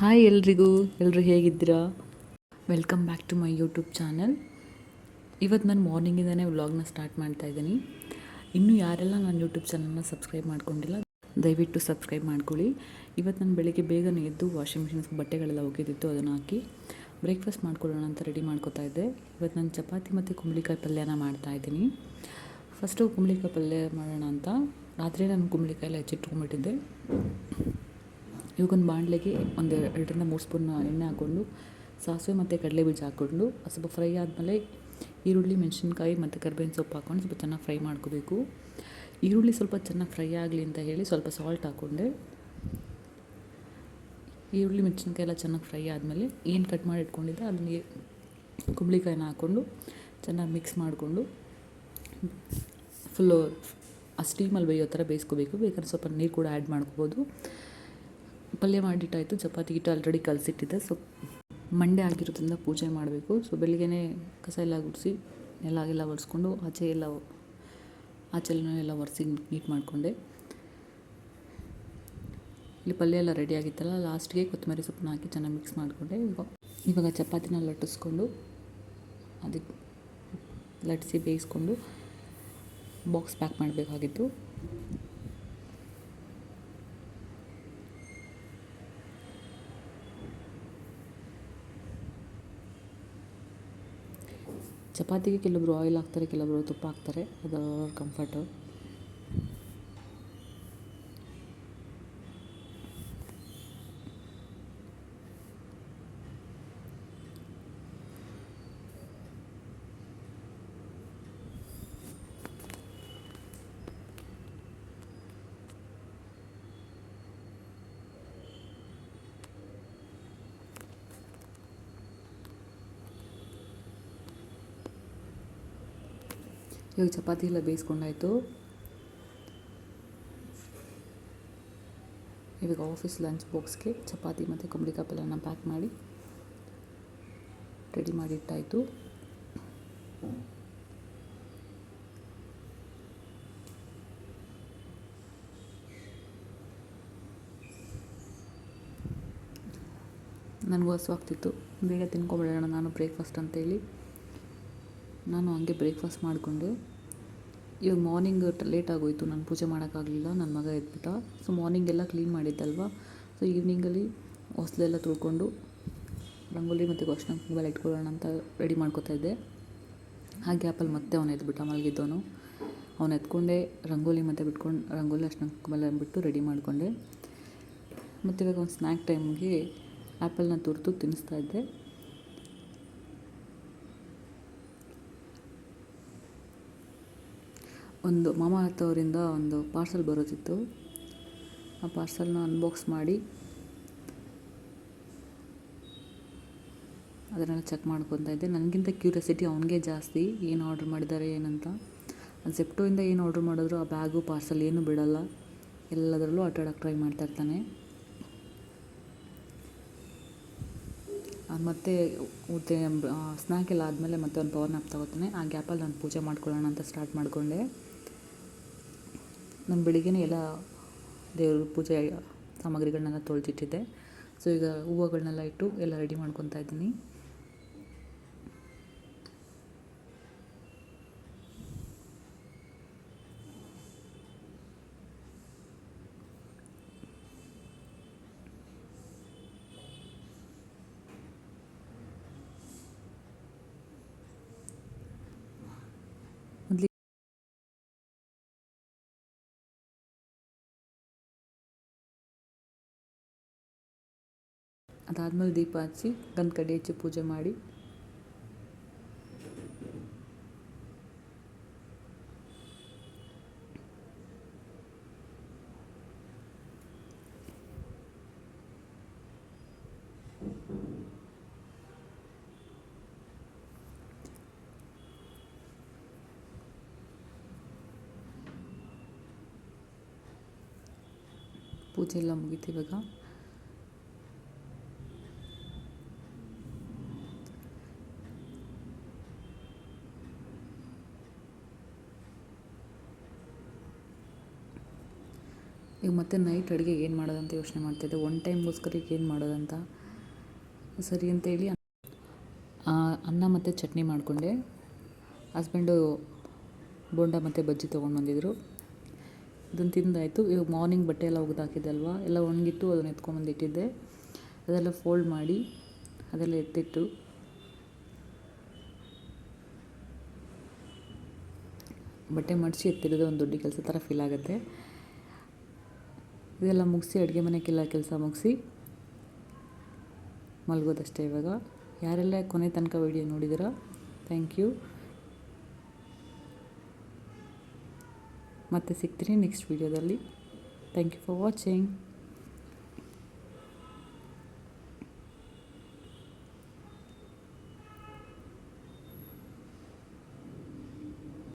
Hi ಎಲ್ರಿಗೂ ಎಲ್ಲರೂ ಹೇಗಿದ್ದೀರಾ? Welcome back to my YouTube channel ಇವತ್ತು ನಾನು ಮಾರ್ನಿಂಗಿಂದನೇ ವ್ಲಾಗ್ನ ಸ್ಟಾರ್ಟ್ ಮಾಡ್ತಾ ಇದ್ದೀನಿ. ಇನ್ನೂ ಯಾರೆಲ್ಲ ನನ್ನ ಯೂಟ್ಯೂಬ್ ಚಾನಲ್ನ ಸಬ್ಸ್ಕ್ರೈಬ್ ಮಾಡ್ಕೊಂಡಿಲ್ಲ, ದಯವಿಟ್ಟು ಸಬ್ಸ್ಕ್ರೈಬ್ ಮಾಡ್ಕೊಳ್ಳಿ. ಇವತ್ತು ನಾನು ಬೆಳಿಗ್ಗೆ ಬೇಗನೆ ಎದ್ದು ವಾಷಿಂಗ್ ಮಿಷಿನ್ಸ್ ಬಟ್ಟೆಗಳೆಲ್ಲ ಒಗೆದಿತ್ತು ಅದನ್ನು ಹಾಕಿ ಬ್ರೇಕ್ಫಾಸ್ಟ್ ಮಾಡ್ಕೊಳ್ಳೋಣ ಅಂತ ರೆಡಿ ಮಾಡ್ಕೋತಾ ಇದ್ದೆ. ಇವತ್ತು ನಾನು ಚಪಾತಿ ಮತ್ತು ಕುಂಬಳಿಕಾಯಿ ಪಲ್ಯನ ಮಾಡ್ತಾ ಇದ್ದೀನಿ. ಫಸ್ಟು ಕುಂಬಳಿಕಾಯಿ ಪಲ್ಯ ಮಾಡೋಣ ಅಂತ. ರಾತ್ರಿ ನಾನು ಕುಂಬಳಿಕಾಯಿಲ್ಲ ಹೆಚ್ಚಿಟ್ಕೊಂಡ್ಬಿಟ್ಟಿದ್ದೆ. ಇವಾಗೊಂದು ಬಾಣಲೆಗೆ ಒಂದು ಎರಡರಿಂದ ಮೂರು ಸ್ಪೂನ್ ಎಣ್ಣೆ ಹಾಕ್ಕೊಂಡು, ಸಾಸಿವೆ ಮತ್ತು ಕಡಲೆ ಬೀಜ ಹಾಕ್ಕೊಂಡು ಸ್ವಲ್ಪ ಫ್ರೈ ಆದಮೇಲೆ ಈರುಳ್ಳಿ, ಮೆಣಸಿನ್ಕಾಯಿ ಮತ್ತು ಕರ್ಬೇವಿನ ಸೊಪ್ಪು ಹಾಕ್ಕೊಂಡು ಸ್ವಲ್ಪ ಚೆನ್ನಾಗಿ ಫ್ರೈ ಮಾಡ್ಕೋಬೇಕು. ಈರುಳ್ಳಿ ಸ್ವಲ್ಪ ಚೆನ್ನಾಗಿ ಫ್ರೈ ಆಗಲಿ ಅಂತ ಹೇಳಿ ಸ್ವಲ್ಪ ಸಾಲ್ಟ್ ಹಾಕ್ಕೊಂಡೆ. ಈರುಳ್ಳಿ, ಮೆಣಸಿನ್ಕಾಯಿ ಎಲ್ಲ ಚೆನ್ನಾಗಿ ಫ್ರೈ ಆದಮೇಲೆ ಏನು ಕಟ್ ಮಾಡಿ ಇಟ್ಕೊಂಡಿದ್ದೆ ಅದನ್ನ ಕುಂಬಳಿಕಾಯಿನ ಹಾಕ್ಕೊಂಡು ಚೆನ್ನಾಗಿ ಮಿಕ್ಸ್ ಮಾಡಿಕೊಂಡು ಫುಲ್ಲು ಆ ಸ್ಟೀಮಲ್ಲಿ ಬೇಯೋ ಥರ ಬೇಯಿಸ್ಕೋಬೇಕು. ಬೇಕಾದ್ರೆ ಸ್ವಲ್ಪ ನೀರು ಕೂಡ ಆ್ಯಡ್ ಮಾಡ್ಕೋಬೋದು. ಪಲ್ಯ ಮಾಡಿಟ್ಟಾಯಿತು, ಚಪಾತಿ ಗಿಟ್ಟು ಆಲ್ರೆಡಿ ಕಲಸಿಟ್ಟಿದ್ದೆ. ಸೊ ಮಂಡೆ ಆಗಿರೋದ್ರಿಂದ ಪೂಜೆ ಮಾಡಬೇಕು. ಸೊ ಬೆಳಿಗ್ಗೆ ಕಸ ಎಲ್ಲ ಗುಡಿಸಿ, ನೆಲ ಎಲ್ಲ ಒರೆಸ್ಕೊಂಡು ಆಚೆ ಎಲ್ಲ ಆಚೆ ಎಲ್ಲ ಒರೆಸಿ ನೀಟ್ ಮಾಡಿಕೊಂಡೆ. ಇಲ್ಲಿ ಪಲ್ಯ ಎಲ್ಲ ರೆಡಿ ಆಗಿತ್ತಲ್ಲ ಲಾಸ್ಟ್ಗೆ ಕೊತ್ತಂಬರಿ ಸೊಪ್ಪನ್ನ ಹಾಕಿ ಚೆನ್ನಾಗಿ ಮಿಕ್ಸ್ ಮಾಡಿಕೊಂಡೆ. ಇವಾಗ ಇವಾಗ ಚಪಾತಿನ ಲಟ್ಟಿಸ್ಕೊಂಡು, ಅದಕ್ಕೆ ಲಟ್ಟಿಸಿ ಬೇಯಿಸ್ಕೊಂಡು ಬಾಕ್ಸ್ ಪ್ಯಾಕ್ ಮಾಡಬೇಕಾಗಿತ್ತು. ಚಪಾತಿಗೆ ಕೆಲವೊಬ್ರು ಆಯಿಲ್ ಹಾಕ್ತಾರೆ ಕೆಲವೊಬ್ರು ತುಪ್ಪ ಹಾಕ್ತಾರೆ. ಅದು ಅವ್ರ ಕಂಫರ್ಟು ಇವಾಗ ಚಪಾತಿ ಎಲ್ಲ ಬೇಯಿಸ್ಕೊಂಡಾಯಿತು. ಇವಾಗ ಆಫೀಸ್ ಲಂಚ್ ಬಾಕ್ಸ್ಗೆ ಚಪಾತಿ ಮತ್ತು ಕುಂಬಳಿಕಾಯಿ ಪಲ್ಯನ ಪ್ಯಾಕ್ ಮಾಡಿ ರೆಡಿ ಮಾಡಿ ಇಟ್ಟಾಯಿತು. ನನಗೂ ಹಸುವಾಗ್ತಿತ್ತು ಬೇಗ ತಿನ್ಕೊಬಿಡೋಣ, ನಾನು ಬ್ರೇಕ್ಫಾಸ್ಟ್ ಅಂತೇಳಿ. ನಾನು ಹಂಗೆ ಬ್ರೇಕ್ಫಾಸ್ಟ್ ಮಾಡಿಕೊಂಡೆ, ಇವಾಗ ಮಾರ್ನಿಂಗ್ ಲೇಟ್ ಆಗೋಯಿತು, ನಾನು ಪೂಜೆ ಮಾಡೋಕ್ಕಾಗಲಿಲ್ಲ ನನ್ನ ಮಗ ಎದ್ಬಿಟ್ಟ. ಸೊ ಮಾರ್ನಿಂಗೆಲ್ಲ ಕ್ಲೀನ್ ಮಾಡಿದ್ದಲ್ವ? ಸೊ ಈವ್ನಿಂಗಲ್ಲಿ ಹೊಸ್ಲೆಲ್ಲ ತುಳ್ಕೊಂಡು ರಂಗೋಲಿ ಮತ್ತು ಗೋಷ್ಣ ಮೊಬೈಲ್ ಇಟ್ಕೊಳ್ಳೋಣ ಅಂತ ರೆಡಿ ಮಾಡ್ಕೋತಾ ಇದ್ದೆ. ಆ ಗ್ಯಾಪಲ್ಲಿ ಮತ್ತೆ ಅವನು ಎದ್ಬಿಟ್ಟ, ಮಲಗಿದ್ದವನು. ಅವನು ಎತ್ಕೊಂಡೆ ರಂಗೋಲಿ ಮತ್ತೆ ಬಿಟ್ಕೊಂಡು, ರಂಗೋಲಿ ಅಷ್ಟು ಕುಂಬಳ ಬಿಟ್ಟು ರೆಡಿ ಮಾಡಿಕೊಂಡೆ. ಮತ್ತು ಇವಾಗ ಒಂದು ಸ್ನ್ಯಾಕ್ ಟೈಮ್ಗೆ ಆ್ಯಪಲ್ನ ತುರಿದು ತಿನ್ನಿಸ್ತಾ ಇದ್ದೆ. ಒಂದು ಮಾಮ ಹತ್ತವರಿಂದ ಒಂದು ಪಾರ್ಸಲ್ ಬರುತ್ತಿತ್ತು. ಆ ಪಾರ್ಸಲ್ನ ಅನ್ಬಾಕ್ಸ್ ಮಾಡಿ ಅದನ್ನೆಲ್ಲ ಚೆಕ್ ಮಾಡ್ಕೊತಾ ಇದ್ದೆ. ನನಗಿಂತ ಕ್ಯೂರಿಯಾಸಿಟಿ ಅವನಿಗೆ ಜಾಸ್ತಿ, ಏನು ಆರ್ಡ್ರ್ ಮಾಡಿದ್ದಾರೆ, ಏನಂತ. ಜೆಪ್ಟೋಯಿಂದ ಏನು ಆರ್ಡ್ರ್ ಮಾಡಿದ್ರು, ಆ ಬ್ಯಾಗು ಪಾರ್ಸಲ್ ಏನೂ ಬಿಡಲ್ಲ. ಎಲ್ಲದರಲ್ಲೂ ಆಟಾಡೋಕ್ಕೆ ಟ್ರೈ ಮಾಡ್ತಾ ಇರ್ತಾನೆ. ಮತ್ತು ಉದ್ದೆ ಸ್ನ್ಯಾಕ್ ಎಲ್ಲ ಆದಮೇಲೆ ಮತ್ತೆ ಒಂದು ಪವರ್ ನ್ಯಾಪ್ ತಗೋತಾನೆ. ಆ ಗ್ಯಾಪಲ್ಲಿ ನಾನು ಪೂಜೆ ಮಾಡ್ಕೊಳ್ಳೋಣ ಅಂತ ಸ್ಟಾರ್ಟ್ ಮಾಡಿಕೊಂಡೆ. ನಾನು ಬೆಳಿಗ್ಗೆ ಎಲ್ಲ ದೇವ್ರ ಪೂಜೆ ಸಾಮಗ್ರಿಗಳನ್ನೆಲ್ಲ ತೊಳೆದಿಟ್ಟಿದ್ದೆ. ಸೊ ಈಗ ಹೂವುಗಳನ್ನೆಲ್ಲ ಇಟ್ಟು ಎಲ್ಲ ರೆಡಿ ಮಾಡ್ಕೊತಾ ಇದ್ದೀನಿ. ಅದಾದಮೇಲೆ ದೀಪ ಹಚ್ಚಿ ಗಂಧ ಕಡ್ಡಿ ಹಚ್ಚಿ ಪೂಜೆ ಮಾಡಿ. ಪೂಜೆ ಎಲ್ಲ ಮುಗೀತು ಇವಾಗ. ಈಗ ಮತ್ತೆ ನೈಟ್ ಅಡುಗೆ ಏನು ಮಾಡೋದಂತ ಯೋಚನೆ ಮಾಡ್ತಿದ್ದೆ. ಒನ್ ಟೈಮ್ಗೋಸ್ಕರ ಈಗ ಏನು ಮಾಡೋದಂತ ಸರಿ ಅಂತೇಳಿ ಆ, ಅನ್ನ ಮತ್ತು ಚಟ್ನಿ ಮಾಡಿಕೊಂಡೆ. ಹಸ್ಬೆಂಡು ಬೋಂಡ ಮತ್ತು ಬಜ್ಜಿ ತೊಗೊಂಡು ಬಂದಿದ್ದರು ಇದನ್ನು ತಿಂದಾಯಿತು. ಇವಾಗ ಮಾರ್ನಿಂಗ್ ಬಟ್ಟೆ ಎಲ್ಲ ಒಗ್ದು ಹಾಕಿದ್ದಲ್ವ? ಎಲ್ಲ ಒಣಗಿಟ್ಟು ಅದನ್ನು ಎತ್ಕೊಂಬಂದು ಇಟ್ಟಿದ್ದೆ. ಅದೆಲ್ಲ ಫೋಲ್ಡ್ ಮಾಡಿ ಅದೆಲ್ಲ ಎತ್ತಿಟ್ಟು ಬಟ್ಟೆ ಮಡಿಸಿ ಎತ್ತಿರೋದು ಒಂದು ದೊಡ್ಡ ಕೆಲಸ ಥರ ಫೀಲ್ ಆಗುತ್ತೆ. ಇದೆಲ್ಲ ಮುಗಿಸಿ ಅಡುಗೆ ಮನೆಗೆಲ್ಲ ಕೆಲಸ ಮುಗಿಸಿ ಮಲಗೋದಷ್ಟೇ ಇವಾಗ. ಯಾರೆಲ್ಲ ಕೊನೆ ತನಕ ವಿಡಿಯೋ ನೋಡಿದಿರ ಥ್ಯಾಂಕ್ ಯು ಮತ್ತೆ ಸಿಗ್ತೀನಿ ನೆಕ್ಸ್ಟ್ ವೀಡಿಯೋದಲ್ಲಿ ಥ್ಯಾಂಕ್ ಯು ಫಾರ್ ವಾಚಿಂಗ್